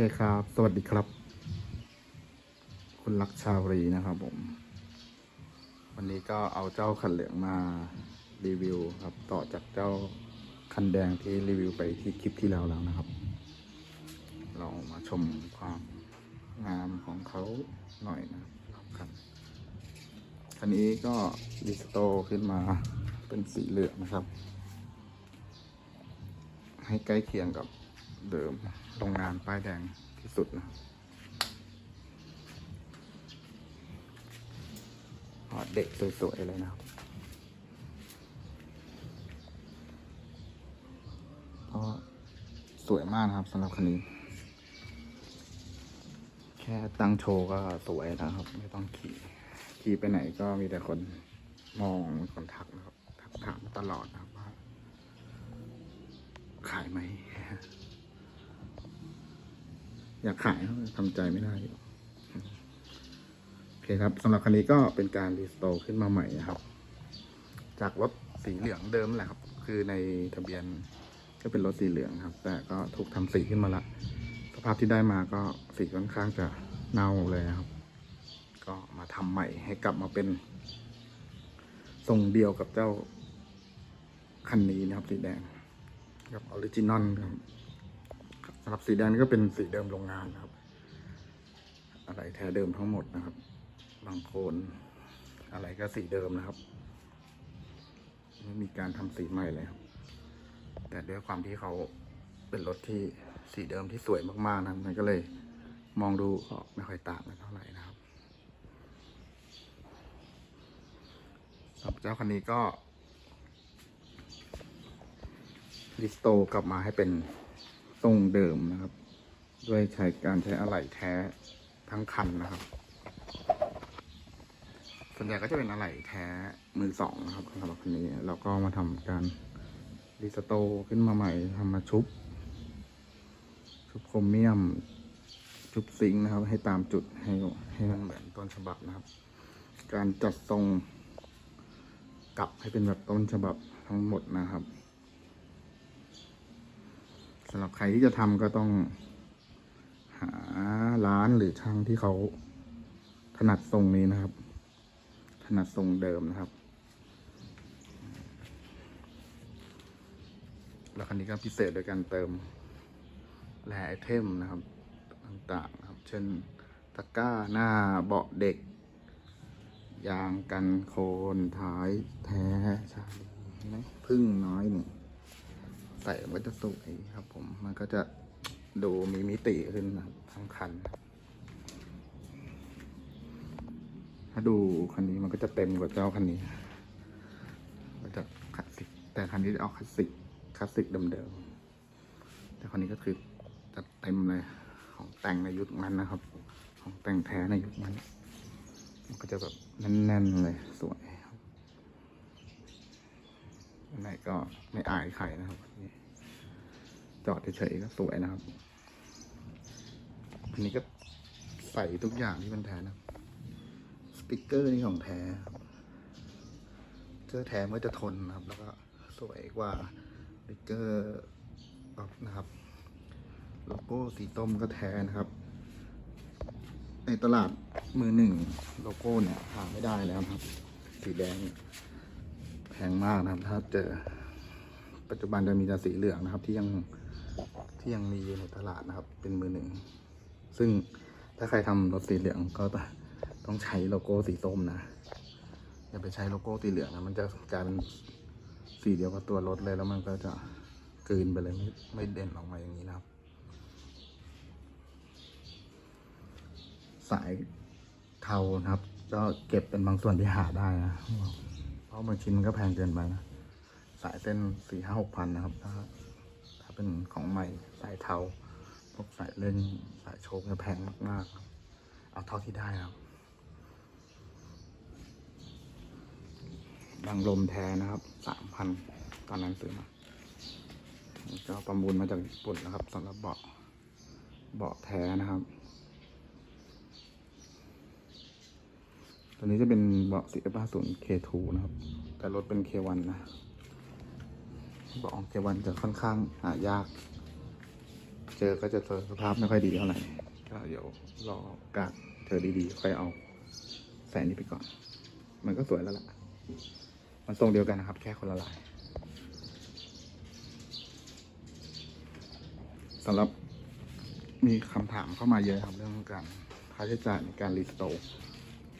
เคครับ สวัสดีครับ คุณลักชาวรีนะครับผม วันนี้ก็เอาเจ้าคันเหลืองมารีวิวครับ ต่อจากเจ้าคันแดงที่รีวิวไปที่คลิปที่แล้วแล้วนะครับ เรามาชมความงามของเขาหน่อยนะครับคันคันนี้ก็ดิสโตขึ้นมาเป็นสีเหลืองนะครับ ให้ใกล้เคียงกับ เดิมโรงงานป้ายแดงที่สุดนะครับอ๋อเด็กสวยๆเลยนะครับก็สวยมากนะครับสำหรับคันนี้ แค่ตั้งโชว์ก็สวยนะครับ ไม่ต้องขี่ ขี่ไปไหนก็มีแต่คนมองคนทักนะครับ ทักถามตลอดนะครับว่าขายไหม อยากขายทำใจไม่ได้อยู่โอเคครับสำหรับคันนี้ก็เป็นการรีสโตร์ขึ้นมาใหม่นะครับ จากรถสีเหลืองเดิมแหละครับ คือในทะเบียนก็เป็นรถสีเหลืองครับ แต่ก็ถูกทำสีขึ้นมาละสภาพที่ได้มาก็สีค่อนข้างจะเน่าเลยครับ ก็มาทำใหม่ให้กลับมาเป็นทรงเดียวกับเจ้าคันนี้นะครับสีแดงกับออริจินอลครับ ครับสีแดงนี่ก็เป็นสีเดิมโรงงานนะครับ อะไรแท้เดิมทั้งหมดนะครับ บางโคนอะไรก็สีเดิมนะครับไม่มีการทำสีใหม่เลยครับแต่ด้วยความที่เขาเป็นรถที่สีเดิมที่สวยมากๆนะมันก็เลยมองดูก็ไม่ค่อยต่างกันเท่าไหร่นะครับครับเจ้าคันนี้ก็รีสโตกลับมาให้เป็น ทรงเดิมนะครับ ด้วยใช้การใช้อะไหล่แท้ทั้งคันนะครับ ส่วนใหญ่ก็จะเป็นอะไหล่แท้มือสองนะครับสำหรับคันนี้เราก็มาทำการรีสโตขึ้นมาใหม่ทำมาชุบ ชุบโครเมียม ชุบซิงค์นะครับ ให้ตามจุดให้ให้มันเหมือนต้นฉบับนะครับ การจัดทรงกลับให้เป็นแบบต้นฉบับทั้งหมดนะครับ สำหรับใครที่จะทำก็ต้องหาร้านหรือช่างที่เขาถนัดทรงนี้นะครับ ถนัดทรงเดิมนะครับ แล้วคันนี้ก็พิเศษโดยการเติมแร่ไอเทมนะครับ ต่างๆนะครับ เช่นตะกร้าหน้าเบาะเด็ก ยางกันโคนท้ายแท้ชาลีเห็นไหมพึ่งน้อยนี่ใส่มันก็จะสวยครับ ผมมันก็จะดูมีมิติขึ้นนะครับทั้งคัน ถ้าดูคันนี้มันก็จะเต็มกว่าเจ้าคันนี้มันจะคลาสสิก แต่คันนี้จะเอาคลาสสิกคลาสสิกเดิมๆแต่คันนี้ก็คือจะเต็มเลยของแต่งในยุคนั้นนะครับ ของแต่งแท้ในยุคนั้น มันก็จะแบบแน่นๆเลยสวย ไหนก็ไม่อายใครนะครับจอดเฉยๆก็สวยนะครับ อันนี้ก็ใส่ทุกอย่างที่มันแท้นะสติกเกอร์นี่ของแท้เสื้อแท้มันก็จะทนนะครับ แล้วก็สวยกว่าสติกเกอร์นะครับโลโก้สีส้มก็แท้นะครับ ในตลาดมือหนึ่งโลโก้เนี่ยหาไม่ได้แล้วครับ สีแดง พงมากนะครับ ถ้าเจอ ปัจจุบันจะมีแต่สีเหลืองนะครับ ที่ยังที่ยังมีอยู่ในตลาดนะครับ เป็นมือหนึ่ง ซึ่งถ้าใครทำรถสีเหลืองก็ต้องใช้โลโก้สีส้มนะอย่าไปใช้โลโก้สีเหลืองนะมันจะกลายเป็นสีเดียวกับตัวรถเลยแล้วมันก็จะกลืนไปเลยไม่ไม่เด่นออกมาอย่างนี้นะครับ สายเทานะครับ ก็เก็บเป็นบางส่วนที่หาได้นะ เพราะบางชิ้นมันก็แพงเกินไปนะ สายเส้นสี่ห้าหกพันนะครับ ถ้าถ้าเป็นของใหม่สายเทาพวกสายเล่นสายโชคจะแพงมากๆ เอาเท่าที่ได้ครับดังลมแท้นะครับสามพันตอนนั้นซื้อมาก็ประมูลมาจากญี่ปุ่นนะครับสำหรับเบาะเบาะแท้นะครับ ตัวนี้จะเป็นเบาะสี่ห้าศูนย์ K2 นะครับ แต่รถเป็น K1 นะ เบาะ K1 จะค่อนข้างหายาก เจอก็จะเจอสภาพไม่ค่อยดีเท่าไหร่ ก็เดี๋ยวรอกาสเจอดีๆ ค่อยเอาแสนนี้ไปก่อน มันก็สวยแล้วล่ะ มันทรงเดียวกันนะครับ แค่คนละลายสำหรับมีคำถามเข้ามาเยอะครับเรื่องการค่าใช้จ่ายในการรีสโตร์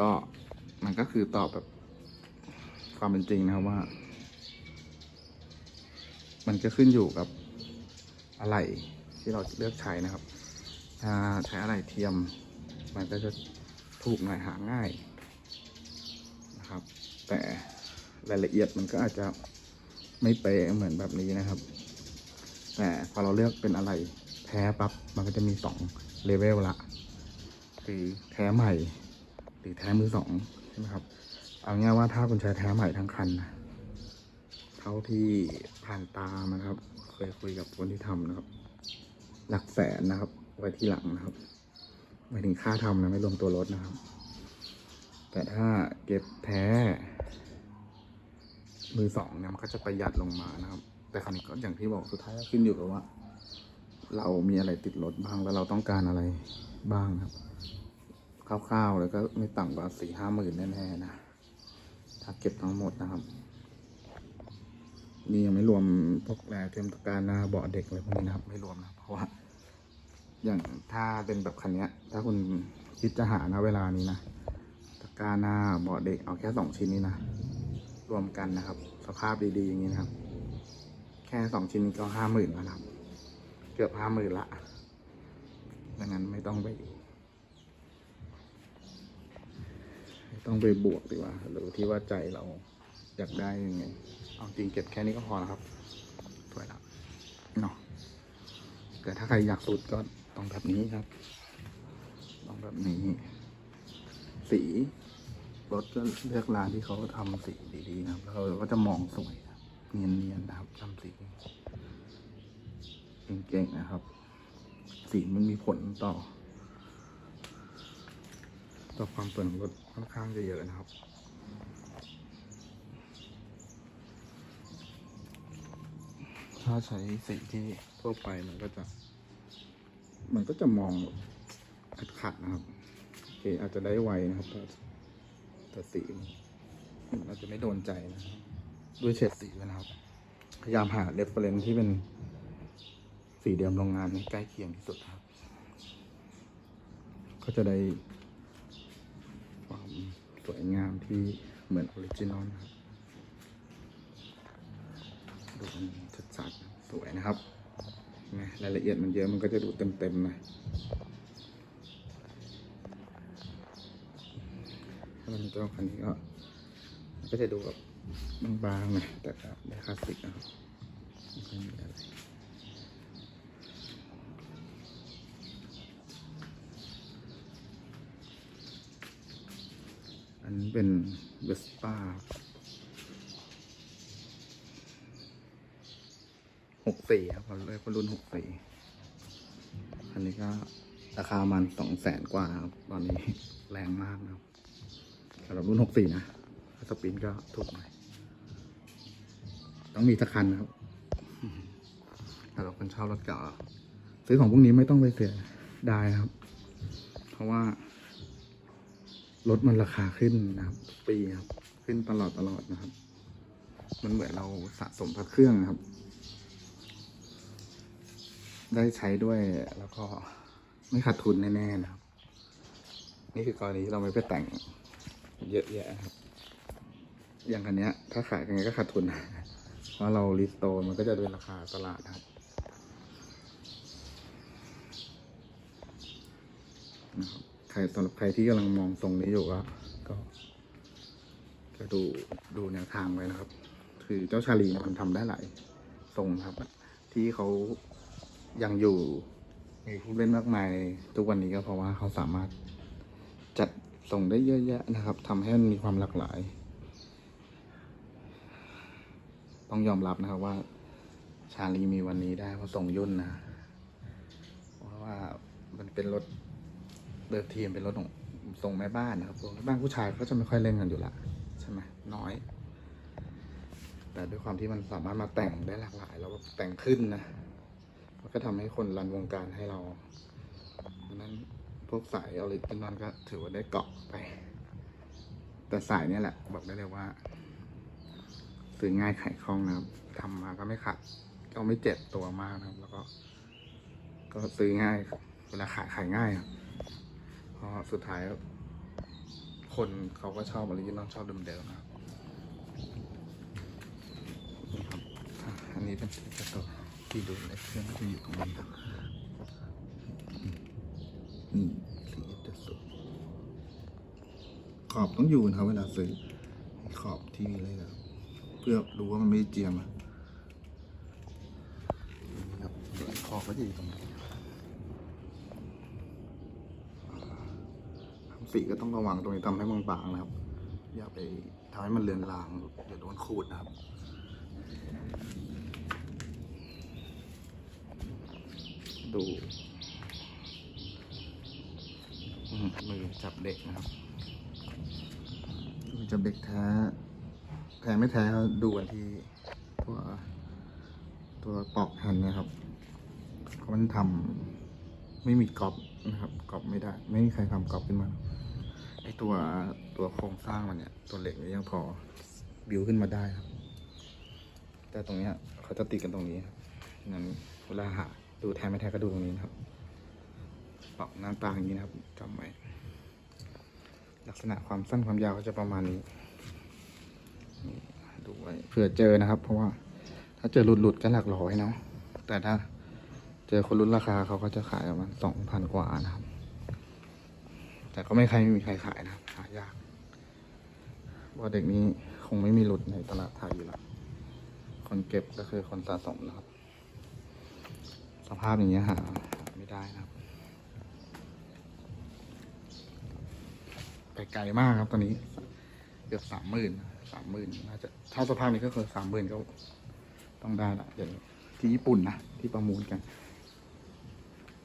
ก็ มันก็คือตอบแบบความเป็นจริงนะครับว่า มันก็ขึ้นอยู่กับอะไรที่เราเลือกใช้นะครับ ถ้าใช้อะไรเทียม มันก็จะถูกหน่อยหาง่ายนะครับ แต่รายละเอียดมันก็อาจจะไม่เป๊ะเหมือนแบบนี้นะครับ แต่พอเราเลือกเป็นอะไรแท้ปั๊บมันก็จะมีสองเลเวลละคือแท้ใหม่ หรือแท้มือสอง ช่ไหมครับ เอาง่ายว่าถ้าคุณใช้แท้ใหม่ทั้งคันนะเท่าที่ผ่านตามานะครับ เคยคุยกับคนที่ทำนะครับ หลักแสนนะครับ ไว้ที่หลังนะครับหมายถึงค่าทำนะไม่รวมตัวรถนะครับ แต่ถ้าเก็บแท้ มือสองเนี่ยมันก็จะประหยัดลงมานะครับ แต่คราวนี้ก็อย่างที่บอกสุดท้ายก็ขึ้นอยู่กับว่า เรามีอะไรติดรถบ้างแล้วเราต้องการอะไรบ้างครับ คร่าวๆแล้วก็ไม่ต่ำกว่าสี่ห้าหมื่นแน่ๆนะ ถ้าเก็บทั้งหมดนะครับ นี่ยังไม่รวมพวกแร่เทียมตะการหน้าเบาะเด็กอะไรพวกนี้นะครับ ไม่รวมนะเพราะว่า อย่างถ้าเป็นแบบคันนี้ถ้าคุณคิดจะหานะเวลานี้นะตะกร้าหน้าเบาะเด็กเอาแค่สองชิ้นนี้นะรวมกันนะครับ สภาพดีๆอย่างนี้นะครับ แค่สองชิ้นนี้ก็ห้าหมื่นแล้วนะครับ เกือบห้าหมื่นละดังนั้นไม่ต้องไป ไม่ ต้องไปบวกดีกว่าหรือที่ว่าใจเราอยากได้ยังไง เอาจริงเก็บแค่นี้ก็พอแล้วครับสวยแล้วเนาะแต่ถ้าใครอยากสุดก็ต้องแบบนี้ครับ ต้องแบบนี้ สีรถก็เลือกร้านที่เขาทำสีดีๆนะครับ แล้วเราก็จะมองสวยเนียนๆนะครับทำสีเก่งๆนะครับ สีมันมีผลต่อ ต่อความเปิดของรถ ค่อนข้างจะเยอะนะครับ ถ้าใช้สีที่ทั่วไปมันก็จะ มันก็จะมองขัดขัดนะครับโอเคอาจจะได้ไวนะครับแต่สีมันอาจจะไม่โดนใจนะครับด้วยเฉดสีนะครับ พยายามหาเรฟเฟรนที่เป็นสีเดิมโรงงานใกล้เคียงที่สุดครับ ก็จะได้ สวยงามที่เหมือนออริจินอลนะครับดูมันชัดๆสวยนะครับนไหมรายละเอียดมันเยอะมันก็จะดูเต็มๆน่อยถ้ามันเจ้าคันนี้ก็ก็จะดูแบบบางๆน่อยแต่ก็ได้คลาสสิกนะครับไม่ค่อยมีอะไร นนี้เป็นเวสป้าหกสี่ครับเขาเลยรุ่นหกสี่อันนี้ก็ราคามันสองแสนกว่าครับ ตอนนี้แรงมากนะครับสำหรับรุ่นหกสี่นะถ้าสปินก็ถูกหน่อยต้องมีสักคันนะครับสำหรับคนเช่ารถเก่าซื้อของพวกนี้ไม่ต้องไปเสียได้ครับ เพราะว่า รถมันราคาขึ้นนะครับปีครับ ขึ้นตลอดตลอดนะครับ มันเหมือนเราสะสมพระเครื่องนะครับ ได้ใช้ด้วยแล้วก็ไม่ขาดทุนแน่ๆนะครับ นี่คือกรณีที่เราไม่ไปแต่งเยอะแยะครับ อย่างคันนี้ถ้าขายยังไงก็ขาดทุนนะเพราะเรารีสโตร์มันก็จะเป็นราคาตลาดครับนะครับ ใครสำหรับใครที่กำลังมองทรงนี้อยู่ก็ก็ดูดูแนวทางไว้นะครับ คือเจ้าชาลีมันทำได้หลายทรงครับ ที่เขายังอยู่มีผู้เล่นมากมายทุกวันนี้ก็เพราะว่าเขาสามารถจัดส่งได้เยอะแยะนะครับทำให้มันมีความหลากหลาย ต้องยอมรับนะครับว่า ชาลีมีวันนี้ได้เพราะส่งยุ่นนะ เพราะว่ามันเป็นรถ เดิมทีมเป็นรถของส่งแม่บ้านนะครับแม่บ้านผู้ชายก็จะไม่ค่อยเล่นกันอยู่ละใช่ไหมน้อย แต่ด้วยความที่มันสามารถมาแต่งได้หลากหลาย แล้วก็แต่งขึ้นนะมันก็ทำให้คนรันวงการให้เราดังนั้นพวกสายออริจินอลก็ถือว่าได้เกาะไป แต่สายนี้แหละ บอกได้เลยว่าซื้อง่ายขายคล่องนะครับทำมาก็ไม่ขัดก็ไม่เจ็บตัวมากนะครับ แล้วก็ ก็ซื้อง่ายเวลาขายขายง่ายครับ เพราะสุดท้าย คนเขาก็ชอบออริจินอลชอบเดิมๆนะครับนี่ครับ อันนี้เป็นสีกระตัวที่ดูในเครื่องก็จะอยู่ตรงนี้ครับนี่สีจะสวยขอบต้องอยู่นะครับเวลาซื้อขอบที่นี่เลยครับเพื่อรู้ว่ามันไม่เจียมอะนี่ครับขอบก็จะอยู่ตรงนี้ ทำ สีก็ต้องระวังตรงนี้ทำให้บางๆนะครับ อย่าไปทำให้มันเลือนลางเดี๋ยวโดนขูดนะครับดูมือจับเด็กนะครับมือจับเด็กแท้แท้ไม่แท้ดูกันที่ตัวตัวปอกแผ่นนะครับเพราะมันทำไม่มีกรอบนะครับกรอบไม่ได้ ไม่มีใครทำกรอบขึ้นมา ไอตัวตัวโครงสร้างมันเนี่ย ตัวเหล็กเนี่ยยังพอบิวขึ้นมาได้ครับ แต่ตรงเนี้ยเขาจะติดกันตรงนี้ครับงั้นเวลาหาดูแท้ไม่แท้ก็ดูตรงนี้นะครับปรับหน้าตาอย่างนี้นะครับจำไว้ลักษณะความสั้นความยาวก็จะประมาณนี้นี่ดูไว้เผื่อเจอนะครับ เพราะว่า ถ้าเจอหลุดหลุดๆก็หลักร้อยเนาะแต่ถ้า เจอคนรุ่นราคาเขาก็จะขายประมาณสองพันกว่านะครับ แต่ก็ไม่ใครไม่มีใครขายนะหายากเพราเด็กนี้คงไม่มีหลุดในตลาดไทยอยู่แล้วคนเก็บก็คือคนสะสมนะครับ สภาพอย่างเงี้ยหาไม่ได้นะครับ ไปไกลมากครับตอนนี้ เกือบสามหมื่นสามหมื่นน่าจะเท่าสภาพนี้ก็คือสามหมื่นก็ต้องได้ละเดี๋ยวที่ญี่ปุ่นนะที่ประมูลกัน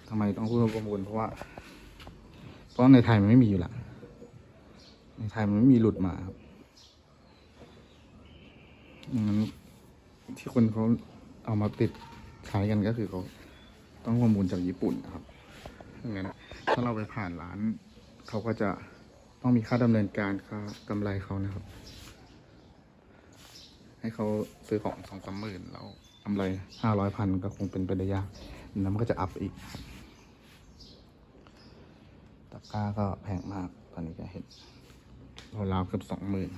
ทำไมต้องพูดประมูลเพราะว่า ราะในไทยมันไม่มีอยู่ละในไทยมันไม่มีหลุดมาครับงั้นที่คนเขาเอามาติดใช้กันก็คือเขาต้องประมูลจากญี่ปุ่นนะครับงั้นถ้าเราไปผ่านร้าน เขาก็จะต้องมีค่าดำเนินการค่ากำไรเขานะครับ ให้เขาซื้อของสองสามหมื่นแล้วกำไรห้าร้อยพันก็คงเป็นไปได้ยากแล้วมันก็จะอัพอีกครับ ตะกร้าก็แพงมาก ตอนนี้ก็เห็นราวๆเกือบสองหมื่น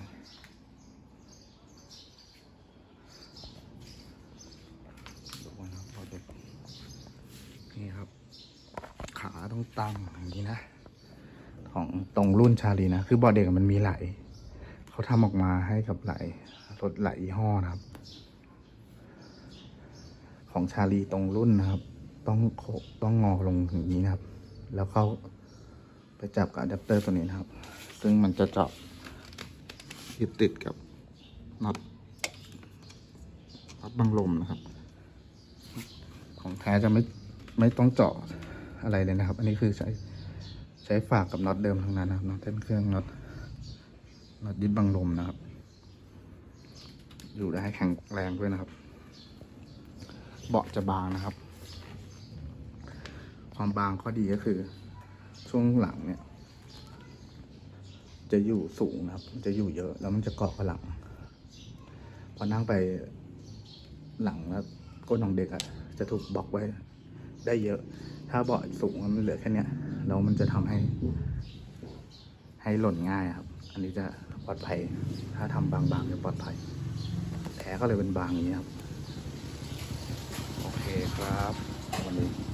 นี่ครับ ขาต้องตั้งอย่างนี้นะ ของตรงรุ่นชาลีนะ คือบอดเด็กมันมีไหล เขาทำออกมาให้กับไหลรถไหลยี่ห้อนะครับ ของชาลีตรงรุ่นนะครับ ต้องโคต้องงอลงอย่างนี้นะครับ แล้วเขา ไปจับกับอะแดปเตอร์ตัวนี้นะครับ ซึ่งมันจะเจาะยึดติดกับน็อตน็อตบังลมนะครับ ของแท้จะไม่ไม่ต้องเจาะอะไรเลยนะครับ อันนี้คือใช้ใช้ฝากกับน็อตเดิมทั้งนั้นนะครับน็อตเต้นเครื่องน็อตน็อตยึดบังลมนะครับ อยู่ได้แข็งแรงด้วยนะครับ เบาะจะบางนะครับ ความบางข้อดีก็คือ ช่วงหลังเนี่ย จะอยู่สูงนะครับ จะอยู่เยอะ แล้วมันจะเกาะผลัง พอนั่งไปหลังแล้วก้นของเด็กอะ่ะ จะถูกบล็อกไว้ได้เยอะ ถ้าเบาะสูงมันเหลือแค่เนี้ยแล้วมันจะทำให้ ให้หล่นง่ายครับ อันนี้จะปลอดภัย ถ้าทำบางๆจะปลอดภัยแผลก็เลยเป็นบางอย่างนี้ครับ โอเคครับ วันนี้